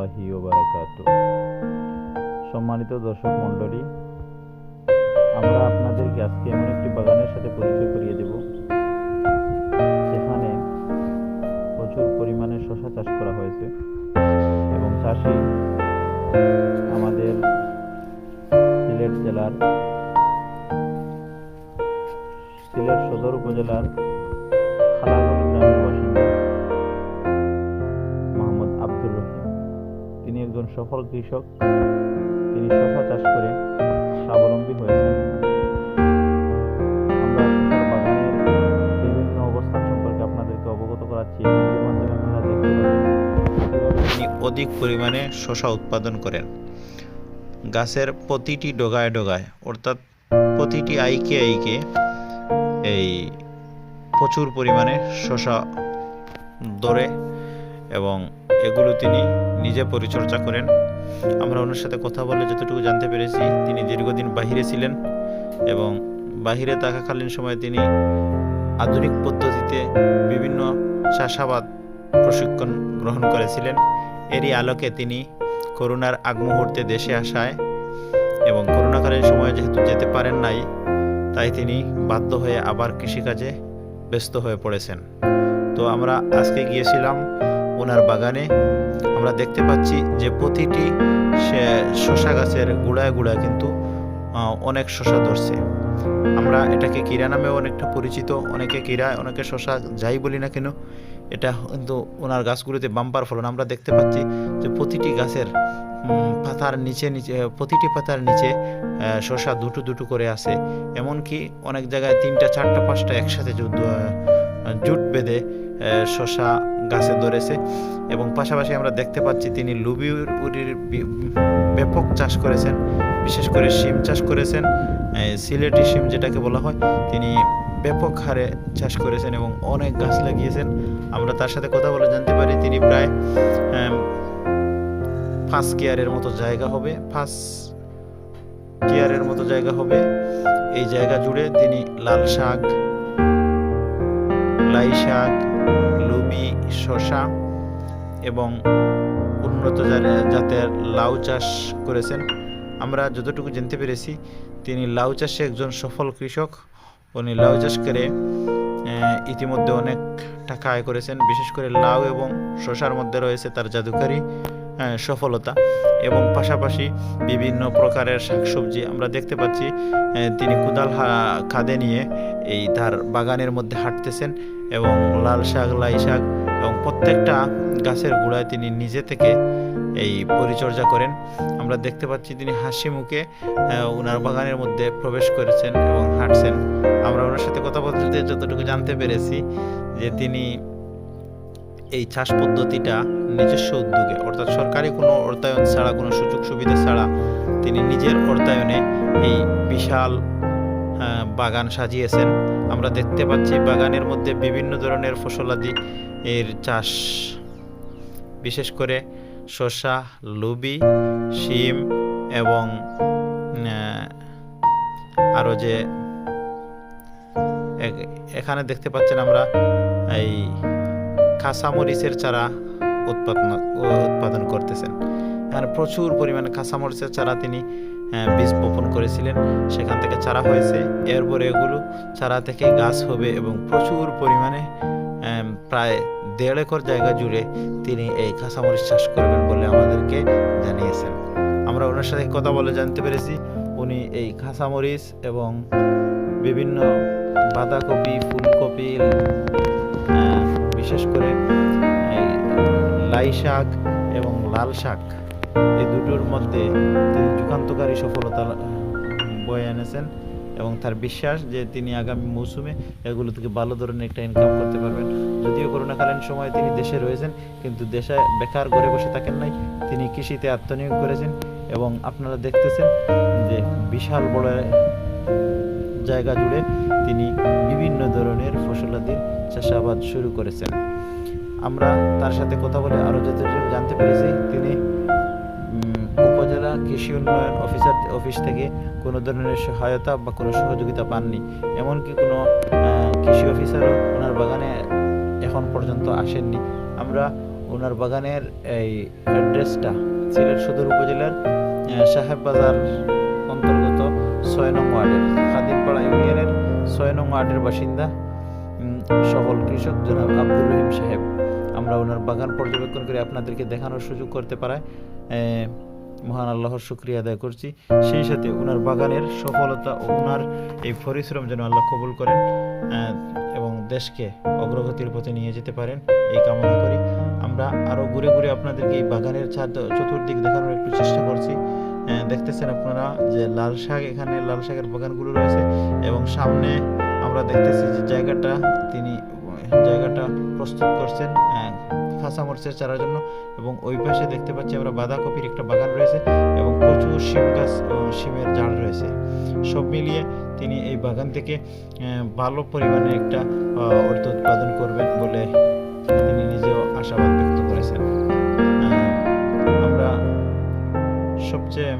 রহমতুল্লাহি সম্মানিত দর্শক মণ্ডলী, আমরা আপনাদেরকে আজকে এমন একটি বাগানের সাথে পরিচয় করিয়ে দেব। যেখানে প্রচুর পরিমাণে শশা চাষ করা হয়েছে এবং চাষি আমাদের সিলেট জেলার, সিলেট সদর উপজেলার একজন সফল কৃষক, তিনি শশা চাষ করে স্বাবলম্বী হয়েছেন। বিভিন্ন অবস্থান সম্পর্কে আপনাদেরকে অবগত করাচ্ছি। মাধ্যমে তিনি অধিক পরিমাণে শশা উৎপাদন করেন। গাছের প্রতিটি ডগায় ডগায়, অর্থাৎ প্রতিটি আইকে আইকে এই প্রচুর পরিমাণে শশা ধরে এবং এগুলো তিনি নিজে পরিচর্যা করেন। আমরা ওনার সাথে কথা বলে যতটুকু জানতে পেরেছি, তিনি দীর্ঘদিন বাহিরে ছিলেন এবং বাহিরে থাকাকালীন সময়ে তিনি আধুনিক পদ্ধতিতে বিভিন্ন চাষাবাদ প্রশিক্ষণ গ্রহণ করেছিলেন। এরই আলোকে তিনি করোনার আগ মুহূর্তে দেশে আসায় এবং করোনাকালীন সময়ে যেহেতু যেতে পারেন নাই, তাই তিনি বাধ্য হয়ে আবার কৃষিকাজে ব্যস্ত হয়ে পড়েছেন। তো আমরা আজকে গিয়েছিলাম ওনার বাগানে আমরা দেখতে পাচ্ছি যে প্রতিটি সে শশা গাছের গুড়ায় গুড়ায় কিন্তু অনেক শশা ধরছে। আমরা এটাকে কিরা নামেও অনেকটা পরিচিত, অনেকে কিরা, অনেকে শশা যাই বলি না কেন, এটা কিন্তু ওনার গাছগুলোতে বাম্পার ফলন। আমরা দেখতে পাচ্ছি যে প্রতিটি গাছের পাতার নিচে নিচে, প্রতিটি পাতার নিচে শশা দুটো দুটো করে আছে। এমনকি অনেক জায়গায় তিনটা, চারটা, পাঁচটা একসাথে জুট বেঁধে শসা গাছে ধরেছে এবং পাশাপাশি আমরা দেখতে পাচ্ছি তিনি লুবিউর উরির ব্যাপক চাষ করেছেন, বিশেষ করে শিম চাষ করেছেন সিলেটি শিম যেটাকে বলা হয়। তিনি ব্যাপক হারে চাষ করেছেন এবং অনেক গাছ লাগিয়েছেন। আমরা তার সাথে কথা বলে জানতে পারি তিনি প্রায় পাঁচ কেয়ারের মতো জায়গা হবে, পাঁচ কেয়ারের মতো জায়গা হবে। এই জায়গা জুড়ে তিনি লাল শাক, লাই শাক লুবি শশা এবং উন্নত জাতের লাউ চাষ করেছেন। আমরা যতটুকু জানতে পেরেছি, তিনি লাউ চাষে একজন সফল কৃষক। উনি লাউ চাষ করে ইতিমধ্যে অনেক টাকা আয় করেছেন। বিশেষ করে লাউ এবং শশার মধ্যে রয়েছে তার জাদুকারী। সফলতা এবং পাশাপাশি বিভিন্ন প্রকারের শাকসবজি আমরা দেখতে পাচ্ছি তিনি কুদাল খাদে নিয়ে এই তার বাগানের মধ্যে হাঁটতেছেন এবং লাল শাক, লাই শাক এবং প্রত্যেকটা গাছের গোড়ায় তিনি নিজে থেকে এই পরিচর্যা করেন। আমরা দেখতে পাচ্ছি তিনি হাসি মুখে ওনার বাগানের মধ্যে প্রবেশ করেছেন এবং হাঁটছেন। আমরা ওনার সাথে কথা বলতে যতটুকু জানতে পেরেছি যে তিনি এই চাষ পদ্ধতিটা নিজস্ব উদ্যোগে, অর্থাৎ সরকারি কোনো অর্থায়ন ছাড়া, কোনো সুযোগ সুবিধা ছাড়া তিনি নিজের অর্থায়নে এই বিশাল বাগান সাজিয়েছেন। আমরা দেখতে পাচ্ছি বাগানের মধ্যে বিভিন্ন ধরনের ফসলাদি এর চাষ, বিশেষ করে শসা, লুবি, শিম এবং আরও যে এখানে দেখতে পাচ্ছেন আমরা এই কাঁচামরিচের চারা উৎপাদন উৎপাদন করতেছেন। এখানে প্রচুর পরিমাণে কাঁচামরিচের চারা তিনি আহ, বীজ বপন করেছিলেন। সেখান থেকে চারা হয়েছে। এরপরে এগুলো চারা থেকে গাছ হবে এবং প্রচুর পরিমাণে প্রায় দেড় একর জায়গা জুড়ে তিনি এই কাঁচামরিচ চাষ করবেন বলে আমাদেরকে জানিয়েছেন। আমরা ওনার সাথে কথা বলে জানতে পেরেছি। উনি এই কাঁচামরিচ এবং বিভিন্ন বাঁধাকপি ফুলকপি বিশেষ করে লাই শাক এবং লাল শাক, এই দুটোর মধ্যে তিনি যুগান্তকারী সফলতা বয়ে এনেছেন এবং তার বিশ্বাস যে তিনি আগামী মৌসুমে এগুলো থেকে ভালো ধরনের একটা ইনকাম করতে পারবেন। যদিও করোনাকালীন সময়ে তিনি দেশে রয়েছেন, কিন্তু দেশে বেকার ঘরে বসে থাকেন নাই। তিনি কৃষিতে আত্মনিয়োগ করেছেন এবং আপনারা দেখতেছেন যে বিশাল বড় জায়গা জুড়ে তিনি বিভিন্ন ধরনের ফসলাদি চাষাবাদ শুরু করেছেন। আমরা তার সাথে কথা বলে আরও যতটুকু জানতে পেরেছি, তিনি উপজেলা কৃষি উন্নয়ন অফিসার অফিস থেকে কোনো ধরনের সহায়তা বা কোনো সহযোগিতা পাননি। এমনকি কোনো কৃষি অফিসারও ওনার বাগানে এখন পর্যন্ত আসেননি। আমরা ওনার বাগানের এই অ্যাড্রেসটা সিলেট সদর উপজেলার সাহেব বাজার অন্তর্গত ছয় নং ওয়ার্ডের, খাদিমপাড়া ইউনিয়নের ছয় নং ওয়ার্ডের বাসিন্দা সফল কৃষক জনাব আব্দুর রহিম সাহেব। আমরা ওনার বাগান পর্যবেক্ষণ করে আপনাদেরকে দেখানোর সুযোগ করতে পারায় মহান আল্লাহর শুক্রিয়া আদায় করছি। সেই সাথে ওনার বাগানের সফলতা ও ওনার এই পরিশ্রম যেন আল্লাহ কবুল করেন এবং দেশকে অগ্রগতির পথে নিয়ে যেতে পারেন এই কামনা করি। আমরা আরও ঘুরে ঘুরে আপনাদেরকে এই বাগানের চতুর্দিক দেখানোর একটু চেষ্টা করছি। দেখতেছেন আপনারা যে লাল শাক এখানে লাল শাকের বাগানগুলো রয়েছে এবং সামনে আমরা দেখতেছি যে জায়গাটা তিনি আহ, জায়গাটা প্রস্তুত করছেন কাঁচা মরিচের চারার জন্য। এবং ওই পাশে দেখতে পাচ্ছি আমরা বাঁধাকপির একটা বাগান রয়েছে এবং প্রচুর শিম গাছ শিমের ঝাড় রয়েছে। সব মিলিয়ে তিনি এই বাগান থেকে ভালো পরিমাণে একটা অর্থ উৎপাদন করবেন বলে তিনি নিজেও আশাবাদ ব্যক্ত করেছেন। আমরা সবচেয়ে